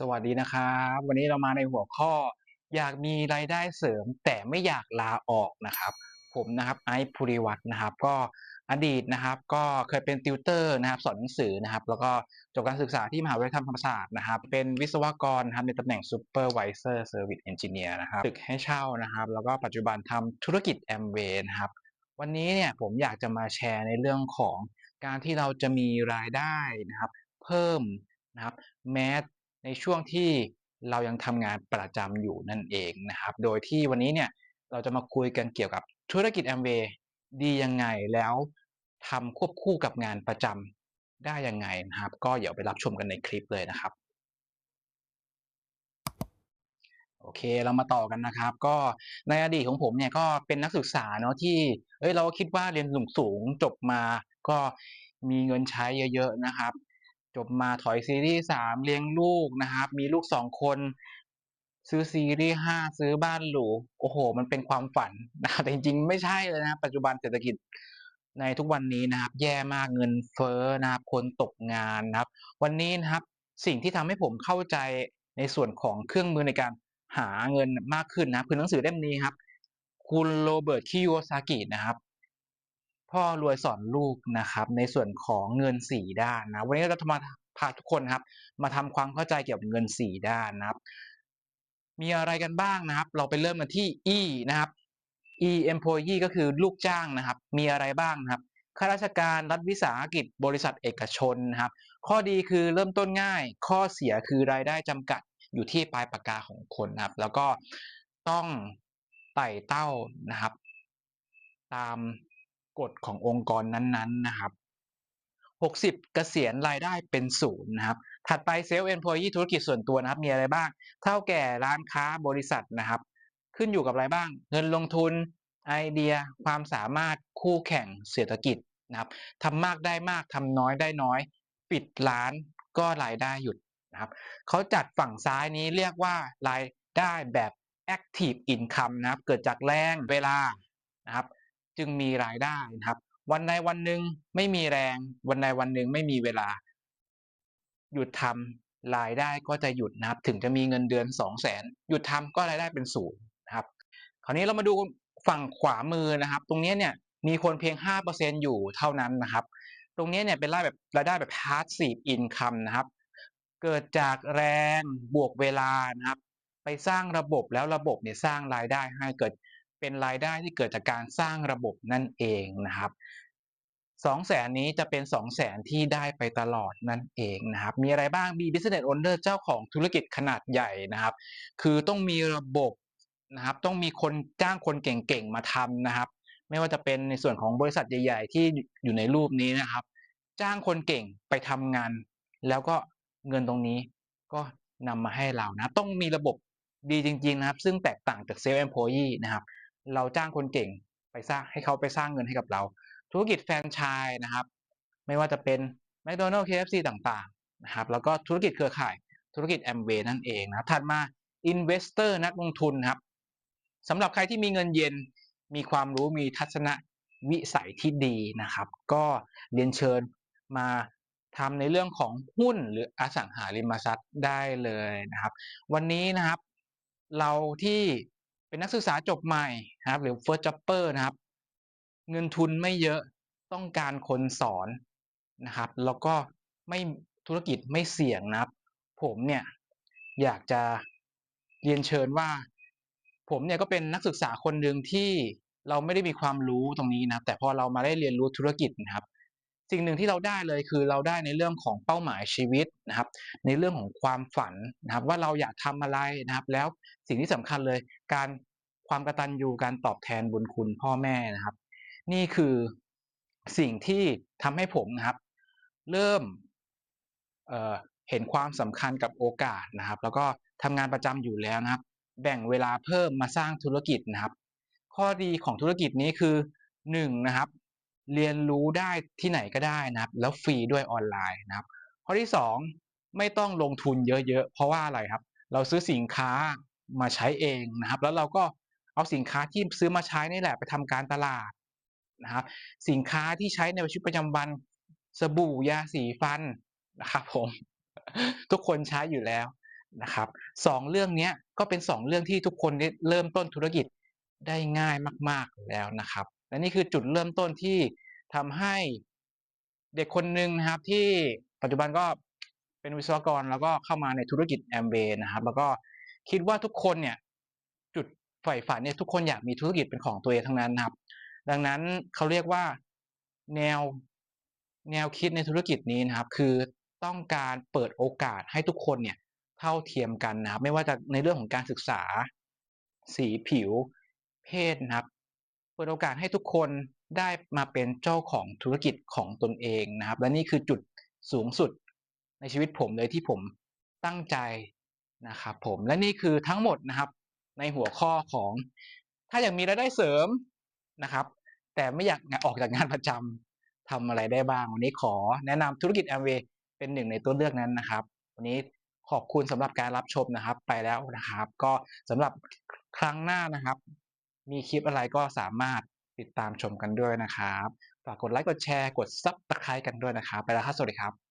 สวัสดีนะครับวันนี้เรามาในหัวข้อ อยากมีรายได้เสริม แต่ไม่อยากลาออกนะครับ ผมนะครับไอซ์ภูริวัฒน์นะครับ ก็อดีตนะครับ ก็เคยเป็นติวเตอร์นะครับ สอนหนังสือนะครับ แล้วก็จบการศึกษาที่มหาวิทยาลัยธรรมศาสตร์นะครับ เป็นวิศวกรนะครับในตำแหน่ง Supervisor Service Engineer นะครับตึกให้เช่านะครับ แล้วก็ปัจจุบันทำธุรกิจ Amway นะครับ วันนี้เนี่ยผมอยากจะมาแชร์ในเรื่องของการที่เราจะมีรายได้นะครับ เพิ่มนะครับแม้ ในช่วงที่เรายังทำงานประจำอยู่นั่นเองนะครับ โดยที่วันนี้เนี่ยเราจะมาคุยกันเกี่ยวกับธุรกิจ Amway ดียังไงแล้วทำควบคู่กับงานประจำได้ยังไงนะครับ ก็เดี๋ยวไปรับชมกันในคลิปเลยนะครับโอเคเรามาต่อกันนะครับ ก็ในอดีตของผมเนี่ยก็เป็นนักศึกษาเนาะที่เอ้ยเราก็คิดว่าเรียนสูงสูงจบมา ก็มีเงินใช้เยอะๆนะครับ จบมาถอยซีรีส์สามเลี้ยงลูกนะครับ มีลูกสองคน ซื้อซีรีส์ห้าซื้อบ้านหรูโอ้โห มันเป็นความฝันนะครับแต่จริงๆ ไม่ใช่เลยนะปัจจุบันเศรษฐกิจในทุกวันนี้นะครับ แย่มากเงินเฟ้อนะครับ คนตกงานนะครับ วันนี้นะครับสิ่งที่ทำให้ผมเข้าใจในส่วนของเครื่องมือในการหาเงินมากขึ้นนะคือหนังสือเล่มนี้ครับ คุณโรเบิร์ตคิโยซากินะครับ พ่อรวยสอนลูกนะครับในส่วนของเงินสี่ด้านนะวันนี้เราจะมาพาทุกคนครับ มาทำความเข้าใจเกี่ยวกับเงินสี่ด้านนะครับ มีอะไรกันบ้างนะครับ เราไปเริ่มกันที่ E นะครับ E employee ก็คือลูกจ้างนะครับ มีอะไรบ้างครับข้าราชการรัฐวิสาหกิจบริษัทเอกชนนะครับ ข้อดีคือเริ่มต้นง่าย ข้อเสียคือรายได้จำกัดอยู่ที่ปลายปากกาของคนนะครับ แล้วก็ต้องไต่เต้านะครับ ตาม กฎขององค์กรนั้นๆนะครับ60 เกษียณรายได้เป็นศูนย์นะครับ ถัดไปเซลล์เอ็นพลยีธุรกิจส่วนตัวนะครับ มีอะไรบ้าง เท่าแก่ร้านค้าบริษัทนะครับ ขึ้นอยู่กับอะไรบ้าง เงินลงทุน ไอเดีย ความสามารถ คู่แข่ง เศรษฐกิจนะครับทำมากได้มากทำน้อยได้น้อย ปิดร้านก็รายได้หยุดนะครับ เขาจัดฝั่งซ้ายนี้เรียกว่ารายได้แบบ active income นะครับ เกิดจากแรงเวลานะครับ จึงมีรายได้นะครับ วันใดวันหนึ่งไม่มีแรง วันใดวันหนึ่งไม่มีเวลา หยุดทำรายได้ก็จะหยุดนะครับ ถึงจะมีเงินเดือนสองแสนหยุดทำก็รายได้เป็นศูนย์นะครับ คราวนี้เรามาดูฝั่งขวามือนะครับ ตรงนี้เนี่ยมีคนเพียง 5%อยู่เท่านั้นนะครับ ตรงนี้เนี่ยเป็นรายแบบรายได้แบบ passive income นะครับ เกิดจากแรงบวกเวลานะครับ ไปสร้างระบบแล้วระบบเนี่ยสร้างรายได้ให้เกิด เป็นรายได้ที่เกิดจากการสร้างระบบนั่นเองนะครับสองแสนนี้จะเป็นสองแสนที่ได้ไปตลอดนั่นเองนะครับ มีอะไรบ้างมี business owner เจ้าของธุรกิจขนาดใหญ่นะครับ คือต้องมีระบบนะครับ ต้องมีคนจ้างคนเก่งๆมาทำนะครับ ไม่ว่าจะเป็นในส่วนของบริษัทใหญ่ๆ ที่อยู่ในรูปนี้นะครับ จ้างคนเก่งไปทำงาน แล้วก็เงินตรงนี้ก็นำมาให้เรานะ ต้องมีระบบดีจริงๆนะครับ ซึ่งแตกต่างจากเซลล์ e อ p l o y e e นะครับ เราจ้างคนเก่งไปสร้างให้เขาไปสร้างเงินให้กับเรา ธุรกิจแฟรนไชส์นะครับ ไม่ว่าจะเป็น McDonald's KFC ต่างๆนะครับแล้วก็ธุรกิจเครือข่ายธุรกิจ Amway นั่นเองนะถัดมา Investor นักลงทุนครับสำหรับใครที่มีเงินเย็นมีความรู้มีทัศนวิสัยที่ดีนะครับ ก็เรียนเชิญมาทำในเรื่องของหุ้นหรืออสังหาริมทรัพย์ได้เลยนะครับ วันนี้นะครับ เราที่ เป็นนักศึกษาจบใหม่นะครับ หรือ first jobber นะครับ เงินทุนไม่เยอะต้องการคนสอนนะครับ แล้วก็ไม่ธุรกิจไม่เสี่ยงนะครับ ผมเนี่ยอยากจะเรียนเชิญว่า ผมเนี่ยก็เป็นนักศึกษาคนหนึ่งที่เราไม่ได้มีความรู้ตรงนี้นะแต่พอเรามาได้เรียนรู้ธุรกิจนะครับ สิ่งหนึ่งที่เราได้เลยคือเราได้ในเรื่องของเป้าหมายชีวิตนะครับ ในเรื่องของความฝันนะครับ ว่าเราอยากทำอะไรนะครับ แล้วสิ่งที่สำคัญเลยการความกระตัญญูการตอบแทนบุญคุณพ่อแม่นะครับ นี่คือสิ่งที่ทำให้ผมนะครับ เริ่มเเห็นความสำคัญกับโอกาสนะครับ แล้วก็ทำงานประจำอยู่แล้วนะครับ แบ่งเวลาเพิ่มมาสร้างธุรกิจนะครับ ข้อดีของธุรกิจนี้คือ1นนะครับ เรียนรู้ได้ที่ไหนก็ได้นะครับ แล้วฟรีด้วยออนไลน์นะครับ ข้อที่ 2 ไม่ต้องลงทุนเยอะๆ เพราะว่าอะไรครับ เราซื้อสินค้ามาใช้เองนะครับ แล้วเราก็เอาสินค้าที่ซื้อมาใช้นี่แหละไปทำการตลาดนะครับ สินค้าที่ใช้ในชีวิตประจำวันสบู่ยาสีฟันนะครับผมทุกคนใช้อยู่แล้วนะครับ2เรื่องนี้ก็เป็น2เรื่องที่ทุกคนเริ่มต้นธุรกิจได้ง่ายมาก ๆแล้วนะครับ และนี่คือจุดเริ่มต้นที่ทำให้เด็กคนหนึ่งนะครับ ที่ปัจจุบันก็เป็นวิศวกรแล้วก็เข้ามาในธุรกิจ Amway นะครับ แล้วก็คิดว่าทุกคนเนี่ยจุดใฝ่ฝันเนี่ยทุกคนอยากมีธุรกิจเป็นของตัวเองทั้งนั้นนะครับ ดังนั้นเขาเรียกว่าแนวแนวคิดในธุรกิจนี้นะครับ คือต้องการเปิดโอกาสให้ทุกคนเนี่ยเท่าเทียมกันนะครับ ไม่ว่าจะในเรื่องของการศึกษา สีผิว เพศนะครับ เปิดโอกาสให้ทุกคนได้มาเป็นเจ้าของธุรกิจของตนเองนะครับ และนี่คือจุดสูงสุดในชีวิตผมเลยที่ผมตั้งใจนะครับผมและนี่คือทั้งหมดนะครับ ในหัวข้อของ ถ้าอยากมีรายได้เสริมนะครับ แต่ไม่อยากออกจากงานประจำทำอะไรได้บ้าง วันนี้ขอแนะนำธุรกิจ Amway เป็นหนึ่งในตัวเลือกนั้นนะครับ วันนี้ขอบคุณสำหรับการรับชมนะครับ ไปแล้วนะครับ ก็สำหรับครั้งหน้านะครับ มีคลิปอะไรก็สามารถติดตามชมกันด้วยนะครับ ฝากกดไลค์ กดแชร์ กดซับตะไคร้กันด้วยนะครับ ไปแล้วครับ สวัสดีครับ